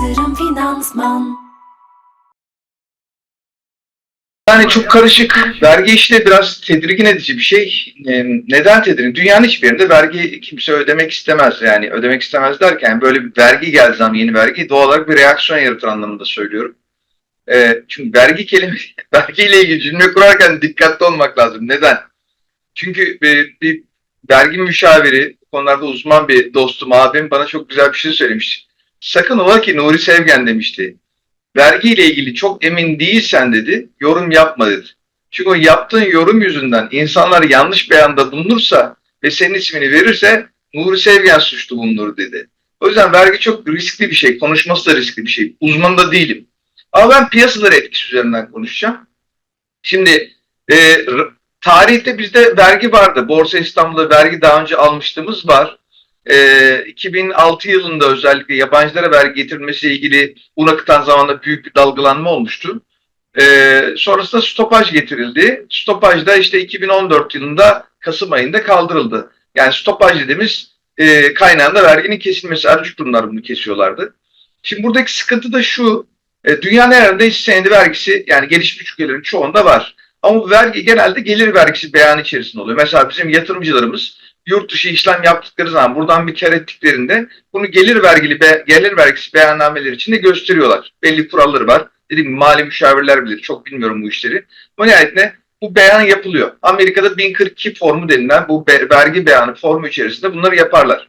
Yatırım Finansman Yani çok karışık. Vergi işte biraz tedirgin edici bir şey. Ee, Neden tedirgin? Dünyanın hiçbir yerinde vergi kimse ödemek istemez. Yani ödemek istemez derken böyle bir vergi geldiği zaman yeni vergi doğal olarak bir reaksiyon yaratır anlamında söylüyorum. Ee, Çünkü vergi kelime, vergiyle ilgili cümle kurarken dikkatli olmak lazım. Neden? Çünkü bir, bir vergi müşaviri, konularda uzman bir dostum, abim bana çok güzel bir şey söylemiş. Sakın ola ki Nuri Sevgen demişti vergiyle ilgili çok emin değilsen dedi, yorum yapma dedi. Çünkü o yaptığın yorum yüzünden insanlar yanlış beyanda bulunursa ve senin ismini verirse Nuri Sevgen suçlu bulunur dedi. O yüzden vergi çok riskli bir şey, konuşması da riskli bir şey. Uzman da değilim. Ama ben piyasalar etkisi üzerinden konuşacağım. Şimdi e, tarihte bizde vergi vardı. Borsa İstanbul'da vergi daha önce almıştığımız var. E, 2006 yılında özellikle yabancılara vergi getirilmesiyle ilgili un akıtan zamanda büyük bir dalgalanma olmuştu. Ee, sonrasında stopaj getirildi. Stopaj da işte 2014 yılında Kasım ayında kaldırıldı. Yani stopaj dediğimiz e, kaynağında verginin kesilmesi. Ercüklumlar bunu kesiyorlardı. Şimdi buradaki sıkıntı da şu. E, dünyanın her yerinde hisse senedi vergisi yani gelişmiş ülkelerin çoğunda var. Ama bu vergi genelde gelir vergisi beyanı içerisinde oluyor. Mesela bizim yatırımcılarımız yurt dışı işlem yaptıkları zaman buradan bir kar ettiklerinde bunu gelir vergili be, gelir vergisi beyannameleri içinde gösteriyorlar. Belli kuralları var. Dediğim gibi mali müşavirler bilir. Çok bilmiyorum bu işleri. Bu nihayetinde bu beyan yapılıyor. Amerika'da 1042 formu denilen bu vergi beyanı formu içerisinde bunları yaparlar.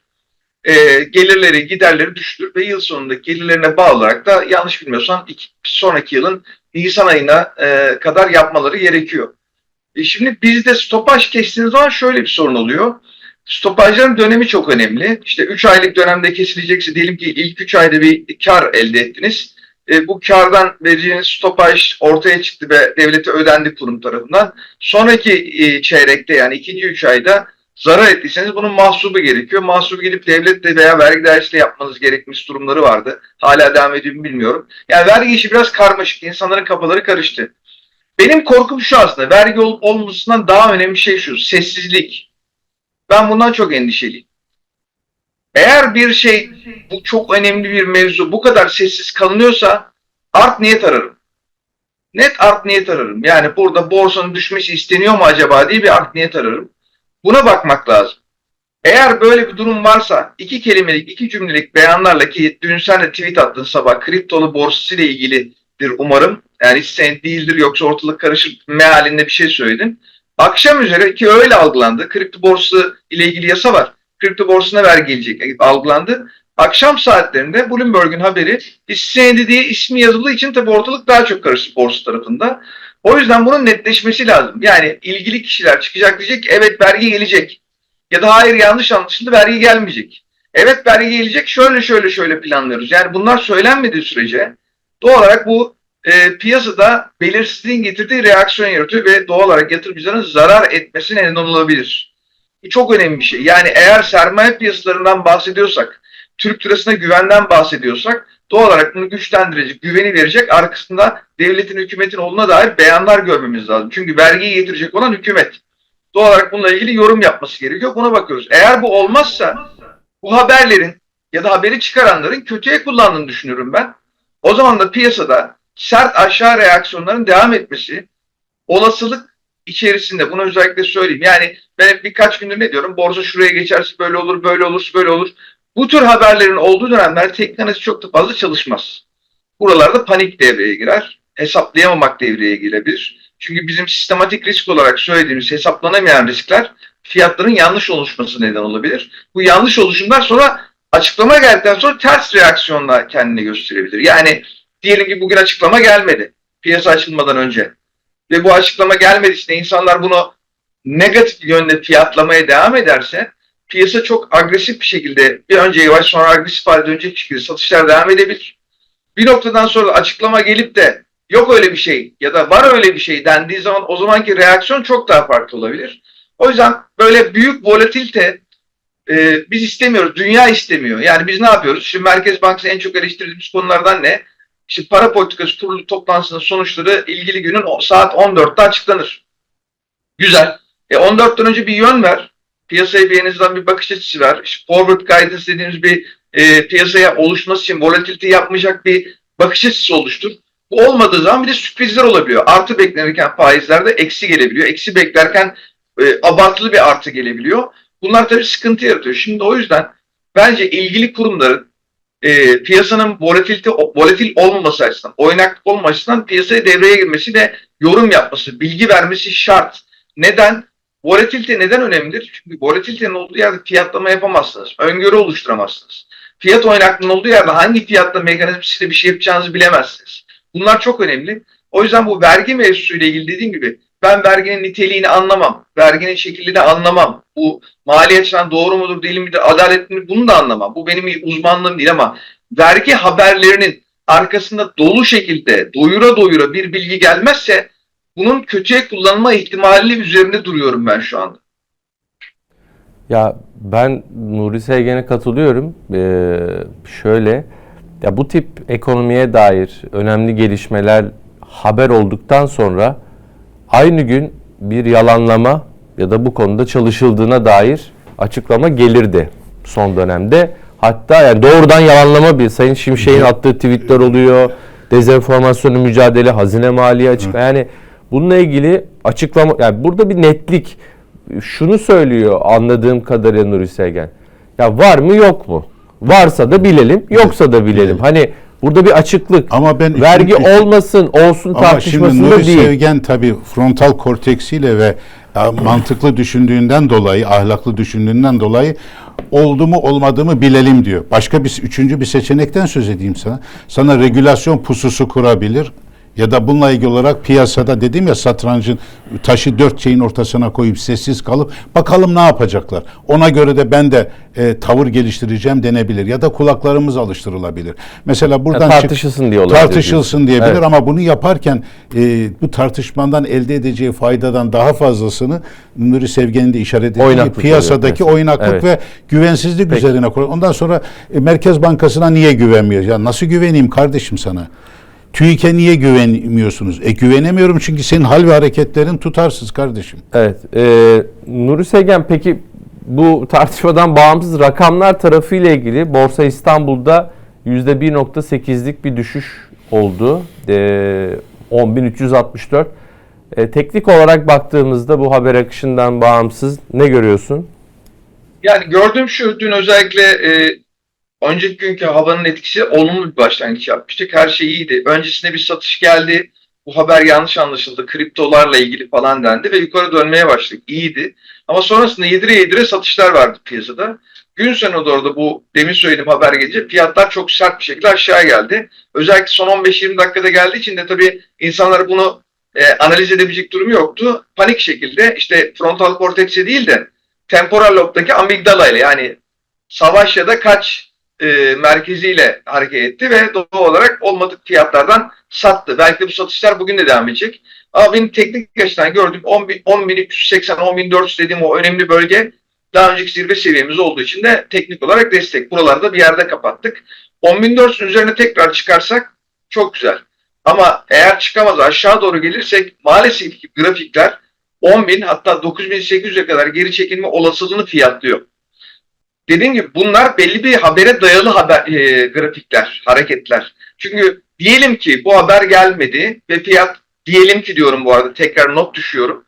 Ee, gelirleri, giderleri düşürür ve yıl sonundaki gelirlerine bağlı olarak da yanlış bilmiyorsam iki, sonraki yılın Nisan ayına e, kadar yapmaları gerekiyor. E şimdi bizde stopaj kestiğiniz zaman şöyle bir sorun oluyor. Stopajların dönemi çok önemli. İşte 3 aylık dönemde kesilecekse diyelim ki ilk 3 ayda bir kar elde ettiniz. E, bu kardan vereceğiniz stopaj ortaya çıktı ve devlete ödendi kurum tarafından. Sonraki e, çeyrekte yani ikinci 3 ayda zarar ettiyseniz bunun mahsubu gerekiyor. Mahsubu gidip devletle veya vergi dairesiyle yapmanız gerekmiş durumları vardı. Hala devam ediyor mu bilmiyorum. Yani vergi işi biraz karmaşık. İnsanların kafaları karıştı. Benim korkum şu aslında. Vergi ol- olmasından daha önemli şey şu. Sessizlik. Ben bundan çok endişeliyim. Eğer bir şey bu çok önemli bir mevzu bu kadar sessiz kalınıyorsa art niyet ararım. Net art niyet ararım. Yani burada borsanın düşmesi isteniyor mu acaba diye bir art niyet ararım. Buna bakmak lazım. Eğer böyle bir durum varsa iki kelimelik, iki cümlelik beyanlarla ki dün sen de tweet attın sabah kriptolu borsası ile ilgilidir umarım. Yani hiç sen değildir yoksa ortalık karışır mealinde bir şey söyledin. Akşam üzere ki öyle algılandı. Kripto borsası ile ilgili yasa var. Kripto borsasına vergi gelecek e, algılandı. Akşam saatlerinde Bloomberg'un haberi hisse senedi diye ismi yazıldığı için tabii ortalık daha çok karıştı borsa tarafında. O yüzden bunun netleşmesi lazım. Yani ilgili kişiler çıkacak diyecek evet vergi gelecek. Ya da hayır yanlış anlaşıldı vergi gelmeyecek. Evet vergi gelecek şöyle şöyle şöyle planlıyoruz. Yani bunlar söylenmediği sürece doğal olarak bu e, piyasada belirsizliğin getirdiği reaksiyon yaratıyor ve doğal olarak yatırımcıların zarar etmesine neden olabilir. Bu çok önemli bir şey. Yani eğer sermaye piyasalarından bahsediyorsak, Türk lirasına güvenden bahsediyorsak doğal olarak bunu güçlendirecek, güveni verecek arkasında devletin, hükümetin olduğuna dair beyanlar görmemiz lazım. Çünkü vergiyi getirecek olan hükümet. Doğal olarak bununla ilgili yorum yapması gerekiyor. Buna bakıyoruz. Eğer bu olmazsa bu haberlerin ya da haberi çıkaranların kötüye kullandığını düşünüyorum ben. O zaman da piyasada sert aşağı reaksiyonların devam etmesi olasılık içerisinde bunu özellikle söyleyeyim. Yani ben birkaç gündür ne diyorum? Borsa şuraya geçerse böyle olur, böyle olur, böyle olur. Bu tür haberlerin olduğu dönemler teknoloji çok da fazla çalışmaz. Buralarda panik devreye girer. Hesaplayamamak devreye girebilir. Çünkü bizim sistematik risk olarak söylediğimiz hesaplanamayan riskler fiyatların yanlış oluşması neden olabilir. Bu yanlış oluşumlar sonra açıklama geldikten sonra ters reaksiyonla kendini gösterebilir. Yani diyelim ki bugün açıklama gelmedi piyasa açılmadan önce ve bu açıklama gelmedi işte insanlar bunu negatif yönde fiyatlamaya devam ederse piyasa çok agresif bir şekilde bir önce yavaş sonra agresif halde dönecek şekilde satışlar devam edebilir. Bir noktadan sonra açıklama gelip de yok öyle bir şey ya da var öyle bir şey dendiği zaman o zamanki reaksiyon çok daha farklı olabilir. O yüzden böyle büyük volatilite e, biz istemiyoruz. Dünya istemiyor. Yani biz ne yapıyoruz? Şimdi Merkez Bankası en çok eleştirdiğimiz konulardan ne? İşte para politikası kurulu toplantısının sonuçları ilgili günün saat 14'te açıklanır. Güzel. E 14'ten önce bir yön ver. Piyasaya bir en azından bir bakış açısı ver. İşte forward guidance dediğimiz bir e, piyasaya oluşması için volatilite yapmayacak bir bakış açısı oluştur. Bu olmadığı zaman bir de sürprizler olabiliyor. Artı beklenirken faizlerde eksi gelebiliyor. Eksi beklerken e, abartılı bir artı gelebiliyor. Bunlar tabii sıkıntı yaratıyor. Şimdi o yüzden bence ilgili kurumların e, piyasanın volatilite volatil olmaması açısından, oynaklık olmaması açısından piyasaya devreye girmesi ve yorum yapması, bilgi vermesi şart. Neden? Volatilite neden önemlidir? Çünkü volatilitenin olduğu yerde fiyatlama yapamazsınız. Öngörü oluşturamazsınız. Fiyat oynaklığının olduğu yerde hangi fiyatla mekanizmasıyla bir şey yapacağınızı bilemezsiniz. Bunlar çok önemli. O yüzden bu vergi mevzusuyla ilgili dediğim gibi ben verginin niteliğini anlamam. Verginin şeklini anlamam. Bu mali açıdan doğru mudur değil midir, adaletli mi bunu da anlamam. Bu benim uzmanlığım değil ama vergi haberlerinin arkasında dolu şekilde doyura doyura bir bilgi gelmezse bunun kötüye kullanılma ihtimali üzerinde duruyorum ben şu anda. Ya ben Nuri Sevgen'e katılıyorum. Ee, şöyle, ya bu tip ekonomiye dair önemli gelişmeler haber olduktan sonra aynı gün bir yalanlama ya da bu konuda çalışıldığına dair açıklama gelirdi son dönemde. Hatta yani doğrudan yalanlama bir Sayın Şimşek'in attığı tweetler oluyor. Dezenformasyonu mücadele, hazine maliye açık. Yani bununla ilgili açıklama yani burada bir netlik şunu söylüyor anladığım kadarıyla Nuri Sevgen. Ya var mı yok mu? Varsa da bilelim, yoksa da bilelim. Hani burada bir açıklık. Ama ben vergi üçüncü- olmasın, olsun Ama şimdi tartışmasında Nuri değil. Sevgen tabii frontal korteksiyle ve ya, mantıklı düşündüğünden dolayı, ahlaklı düşündüğünden dolayı oldu mu olmadı mı bilelim diyor. Başka bir üçüncü bir seçenekten söz edeyim sana. Sana regülasyon pususu kurabilir. Ya da bununla ilgili olarak piyasada dedim ya satrancın taşı dört şeyin ortasına koyup sessiz kalıp bakalım ne yapacaklar. Ona göre de ben de e, tavır geliştireceğim denebilir. Ya da kulaklarımız alıştırılabilir. Mesela buradan çık- tartışılsın diye olabilir Tartışılsın diyebilir Evet. ama bunu yaparken e, bu tartışmadan elde edeceği faydadan daha fazlasını Nuri Sevgen'in de işaret ettiği Oynaklık piyasadaki oluyor. oynaklık Evet. ve güvensizlik Peki. üzerine kuruyor. Ondan sonra e, Merkez Bankası'na niye güvenmiyor? Ya nasıl güveneyim kardeşim sana? TÜİK'e niye güvenmiyorsunuz? E güvenemiyorum çünkü senin hal ve hareketlerin tutarsız kardeşim. Evet. E, Nuri Sevgen peki bu tartışmadan bağımsız rakamlar tarafıyla ilgili Borsa İstanbul'da %1.8'lik bir düşüş oldu. E, 10.364. E, teknik olarak baktığımızda bu haber akışından bağımsız ne görüyorsun? Yani gördüğüm şu dün özellikle e, önceki günkü havanın etkisi olumlu bir başlangıç yapmıştık. Her şey iyiydi. Öncesinde bir satış geldi. Bu haber yanlış anlaşıldı. Kriptolarla ilgili falan dendi ve yukarı dönmeye başladık. İyiydi. Ama sonrasında yedire yedire satışlar vardı piyasada. Gün sonuna doğru da bu demin söylediğim haber gelince fiyatlar çok sert bir şekilde aşağı geldi. Özellikle son 15-20 dakikada geldiği için de tabii insanlar bunu e, analiz edebilecek durumu yoktu. Panik şekilde işte frontal kortekse değil de temporal lobdaki amigdala ile yani savaş ya da kaç e, merkeziyle hareket etti ve doğal olarak olmadık fiyatlardan sattı. Belki bu satışlar bugün de devam edecek. Ama benim teknik açıdan gördüğüm 10.380, 10.400 dediğim o önemli bölge daha önceki zirve seviyemiz olduğu için de teknik olarak destek. Buralarda bir yerde kapattık. 10.400'ün üzerine tekrar çıkarsak çok güzel. Ama eğer çıkamaz aşağı doğru gelirsek maalesef ki grafikler 10.000 hatta 9.800'e kadar geri çekilme olasılığını fiyatlıyor. Dediğim gibi bunlar belli bir habere dayalı haber e, grafikler, hareketler. Çünkü diyelim ki bu haber gelmedi ve fiyat diyelim ki diyorum bu arada tekrar not düşüyorum.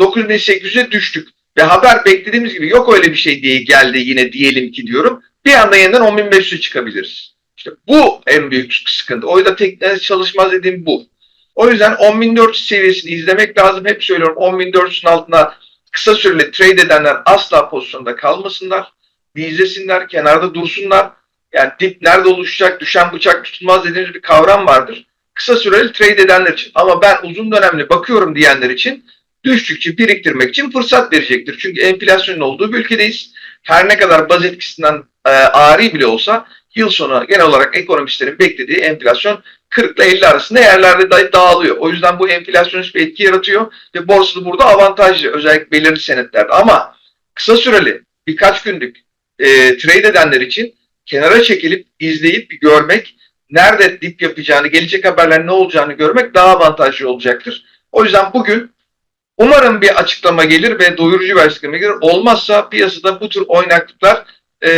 9800'e düştük ve haber beklediğimiz gibi yok öyle bir şey diye geldi yine diyelim ki diyorum. Bir anda yeniden 10.500'e çıkabiliriz. İşte bu en büyük sıkıntı. O yüzden teknoloji çalışmaz dediğim bu. O yüzden 10.400 seviyesini izlemek lazım. Hep söylüyorum 10.400'ün altına kısa süreli trade edenler asla pozisyonda kalmasınlar. Bir izlesinler, kenarda dursunlar. Yani dip nerede oluşacak, düşen bıçak tutulmaz dediğimiz bir kavram vardır. Kısa süreli trade edenler için. Ama ben uzun dönemli bakıyorum diyenler için düştükçe biriktirmek için fırsat verecektir. Çünkü enflasyonun olduğu bir ülkedeyiz. Her ne kadar baz etkisinden e, ari bile olsa yıl sonu genel olarak ekonomistlerin beklediği enflasyon 40 ile 50 arasında yerlerde da- dağılıyor. O yüzden bu enflasyonist bir etki yaratıyor ve borsada burada avantajlı özellikle belirli senetlerde. Ama kısa süreli birkaç günlük e, trade edenler için kenara çekilip izleyip görmek, nerede dip yapacağını, gelecek haberler ne olacağını görmek daha avantajlı olacaktır. O yüzden bugün umarım bir açıklama gelir ve doyurucu bir açıklama gelir. Olmazsa piyasada bu tür oynaklıklar e,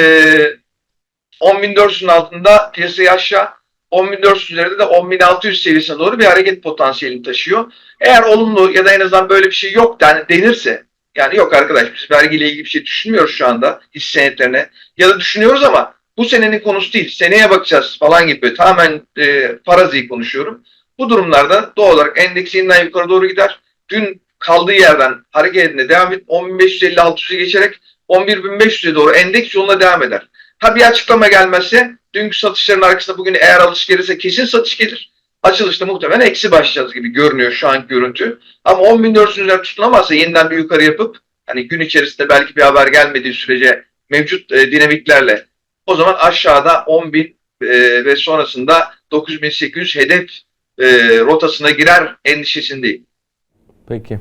10.400'ün altında piyasayı aşağı 10.400 üzerinde de 10.600 seviyesine doğru bir hareket potansiyelini taşıyor. Eğer olumlu ya da en azından böyle bir şey yok denirse yani yok arkadaş biz vergiyle ilgili bir şey düşünmüyoruz şu anda hisse senetlerine ya da düşünüyoruz ama bu senenin konusu değil seneye bakacağız falan gibi tamamen e, farazi konuşuyorum. Bu durumlarda doğal olarak endeks yeniden yukarı doğru gider. Dün kaldığı yerden hareket edine devam et 10.550-600'ü geçerek 11.500'e doğru endeks yoluna devam eder. Ha bir açıklama gelmezse dünkü satışların arkasında bugün eğer alış gelirse kesin satış gelir. Açılışta muhtemelen eksi başlayacağız gibi görünüyor şu anki görüntü. Ama 10.400 üzerinde tutunamazsa yeniden bir yukarı yapıp hani gün içerisinde belki bir haber gelmediği sürece mevcut e, dinamiklerle o zaman aşağıda 10.000 e, ve sonrasında 9.800 hedef e, rotasına girer endişesindeyim. Peki.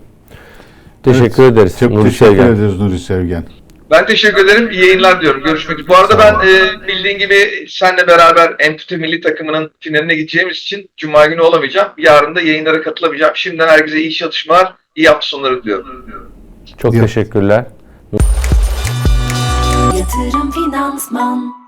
Teşekkür Evet, ederiz. Çok Nuri teşekkür Sevgen. ederiz Nuri Sevgen. Ben teşekkür ederim. İyi yayınlar diyorum. Görüşmek üzere. Bu arada ben e, bildiğin gibi senle beraber Empute Milli Takımı'nın finaline gideceğimiz için Cuma günü olamayacağım. Yarın da yayınlara katılamayacağım. Şimdiden herkese iyi çalışmalar, iyi hafta sonları diliyorum. Çok Yok. teşekkürler. Yatırım Finansman